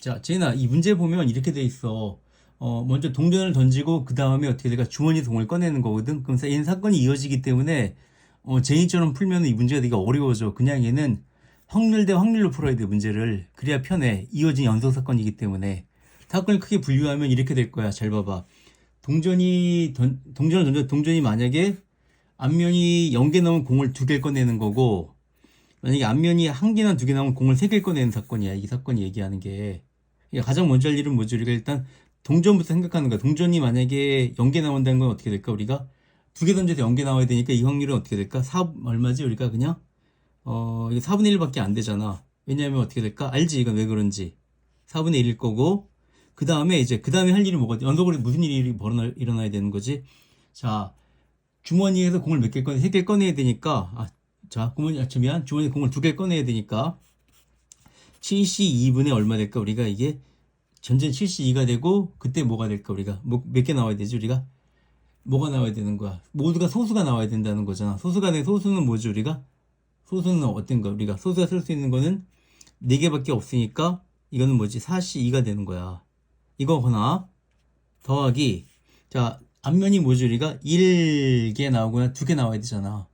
자, 제인아, 이 문제 보면 이렇게 돼 있어. 어, 먼저 동전을 던지고, 그 다음에 어떻게 될까? 주머니 동을 꺼내는 거거든? 그럼 얘는 사건이 이어지기 때문에, 어, 제인처럼 풀면 이 문제가 되게 어려워져. 그냥 얘는 확률 대 확률로 풀어야 돼, 문제를. 그래야 편해. 이어진 연속 사건이기 때문에. 사건을 크게 분류하면 이렇게 될 거야. 잘 봐봐. 동전이, 던, 동전을 던져, 동전이 만약에 앞면이 0개 나오면 공을 두개 꺼내는 거고, 만약에 앞면이 한 개나 두 개 나오면 공을 세개 꺼내는 사건이야. 이 사건이 얘기하는 게. 그러니까 가장 먼저 할 일은 뭐지? 우리가 일단 동전부터 생각하는 거야. 동전이 만약에 0개 나온다는 건 어떻게 될까? 우리가 두 개 던져서 0개 나와야 되니까 이 확률은 어떻게 될까? 4, 얼마지? 우리가 그냥, 어, 이게 4분의 1밖에 안 되잖아. 왜냐하면 어떻게 될까? 알지? 이건 왜 그런지. 4분의 1일 거고, 그 다음에 이제, 그 다음에 할 일이 뭐가, 연속으로 무슨 일이 벌어나, 일어나야 되는 거지? 자, 주머니에서 공을 몇 개 꺼내, 세 개 꺼내야 되니까, 아, 자, 주머니, 아, 저 미안. 주머니 공을 두 개 꺼내야 되니까, 72분의 얼마 될까? 우리가 이게, 전전 72가 되고, 그때 뭐가 될까? 우리가, 뭐, 몇 개 나와야 되지? 우리가? 뭐가 나와야 되는 거야? 모두가 소수가 나와야 된다는 거잖아. 소수가 된 소수는 뭐지, 우리가? 소수는 어떤 거? 우리가 소수가 쓸 수 있는 거는 4개밖에 없으니까, 이거는 뭐지? 42가 되는 거야. 이거거나, 더하기, 자, 앞면이 뭐지, 우리가? 1개 나오거나 2개 나와야 되잖아.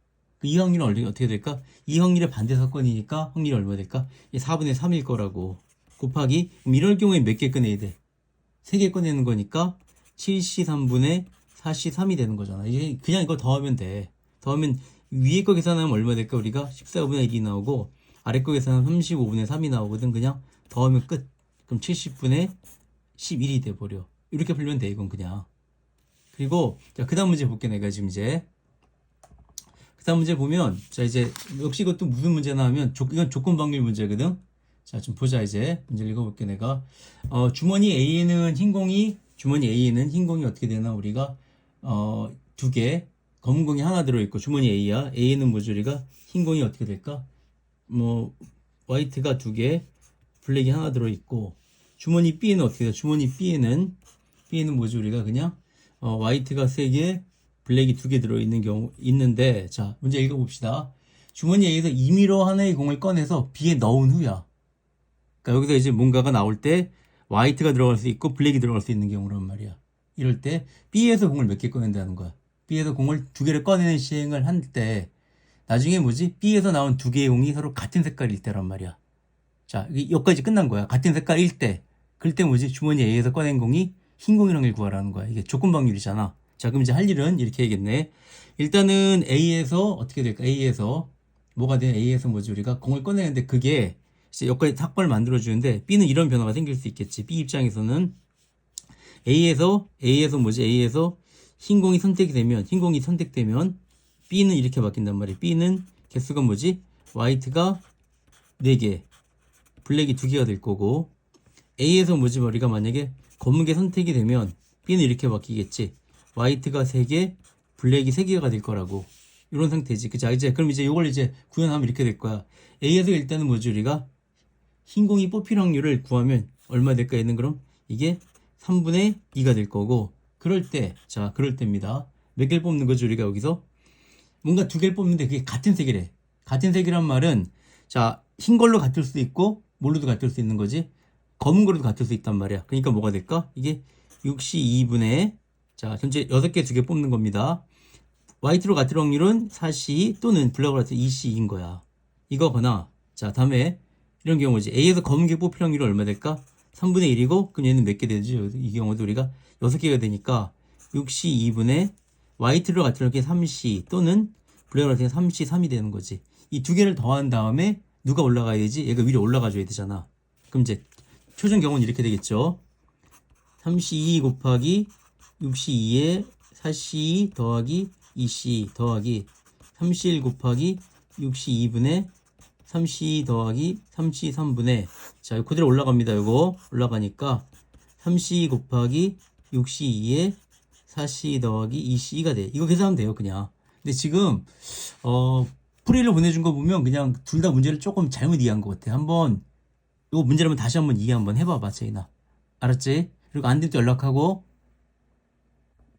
그이 확률은 얼- 어떻게 될까? 이 확률의 반대 사건이니까 확률이 얼마 될까? 이 4분의 3일 거라고. 곱하기, 이럴 경우에 몇 개 꺼내야 돼? 3개 꺼내는 거니까 73분의 43이 되는 거잖아. 이게 그냥 이거 더하면 돼. 더하면 위에 거 계산하면 얼마 될까? 우리가 14분의 1이 나오고 아래 거 계산하면 35분의 3이 나오거든. 그냥 더하면 끝. 그럼 70분의 11이 돼버려. 이렇게 풀면 돼, 이건 그냥. 그리고 자, 그 다음 문제 볼게 내가 지금 이제 그 다음 문제 보면 자 이제 역시 이것도 무슨 문제나 하면 조, 이건 조건 방률 문제거든. 자, 좀 보자 이제 문제 읽어볼게 내가. 어, 주머니 A에는 흰 공이 주머니 A에는 흰 공이 어떻게 되나 우리가 어, 두 개, 검은 공이 하나 들어있고 주머니 A야. A에는 뭐죠 우리가 흰 공이 어떻게 될까? 뭐 화이트가 두 개, 블랙이 하나 들어있고 주머니 B에는 어떻게 돼? 주머니 B에는 B에는 뭐죠 우리가 그냥 어, 화이트가 세 개, 블랙이 두 개 들어있는 경우 있는데 자 문제 읽어봅시다. 주머니 A에서 2미러 하나의 공을 꺼내서 B에 넣은 후야. 그러니까 여기서 이제 뭔가가 나올 때 화이트가 들어갈 수 있고 블랙이 들어갈 수 있는 경우란 말이야. 이럴 때 B에서 공을 몇 개 꺼낸다는 거야. B에서 공을 두 개를 꺼내는 시행을 할 때 나중에 뭐지? B에서 나온 두 개의 공이 서로 같은 색깔일 때란 말이야. 자, 이- 여기까지 끝난 거야. 같은 색깔일 때. 그럴 때 뭐지? 주머니 A에서 꺼낸 공이 흰 공이랑 을 구하라는 거야. 이게 조건 방률이잖아. 자, 그럼 이제 할 일은 이렇게 해야겠네. 일단은 A에서 어떻게 될까? A에서 뭐가 돼? A에서 뭐지? 우리가 공을 꺼내는데 그게 이제 여기까지 사건을 만들어 주는데 B는 이런 변화가 생길 수 있겠지. B 입장에서는 A에서 A에서 뭐지? A에서 흰 공이 선택이 되면 흰 공이 선택되면 B는 이렇게 바뀐단 말이야. B는 개수가 뭐지? 화이트가 4개, 블랙이 2개가 될 거고 A에서 뭐지? 우리가 만약에 검은 게 선택이 되면 B는 이렇게 바뀌겠지. 화이트가 3개, 블랙이 3개가 될 거라고. 이런 상태지. 그치? 아, 이제, 그럼 이제 이걸 이제 구현하면 이렇게 될 거야. A에서 일단은 뭐지? 우리가 흰 공이 뽑힐 확률을 구하면 얼마 될까? 얘는 그럼 이게 3분의 2가 될 거고, 그럴 때, 자, 그럴 때입니다. 몇 개를 뽑는 거죠? 우리가 여기서? 뭔가 두 개를 뽑는데 그게 같은 색이래. 같은 색이란 말은, 자, 흰 걸로 같을 수도 있고, 뭘로도 같을 수 있는 거지. 검은 걸로도 같을 수 있단 말이야. 그러니까 뭐가 될까? 이게 62분의, 자, 전체 6개 두개 뽑는 겁니다. 화이트로 같을 확률은 4C 또는 블랙으로 같을 2C인 거야. 이거거나, 자, 다음에 이런 경우지. A에서 검은 게 뽑힐 확률이 얼마 될까? 3분의 1이고, 그럼 얘는 몇 개 되지? 이 경우도 우리가 6개가 되니까 62분의 화이트로 같을 확률이 3C 또는 블랙으로 같을 3C, 3이 되는 거지. 이 두 개를 더한 다음에 누가 올라가야 되지? 얘가 위로 올라가줘야 되잖아. 그럼 이제 표준 경우는 이렇게 되겠죠. 32 곱하기 62에 4C 더하기 2C 더하기 31 곱하기 62분의 3C 더하기 3C 3분의 자 이거 그대로 올라갑니다 이거. 올라가니까 3C 곱하기 62에 4C 더하기 2C가 돼. 이거 계산하면 돼요 그냥. 근데 지금 어 프리를 보내준 거 보면 그냥 둘 다 문제를 조금 잘못 이해한 것 같아. 한번 이거 문제라면 다시 한번 이해 한번 해봐봐 제이나. 알았지? 그리고 안 되면 또 연락하고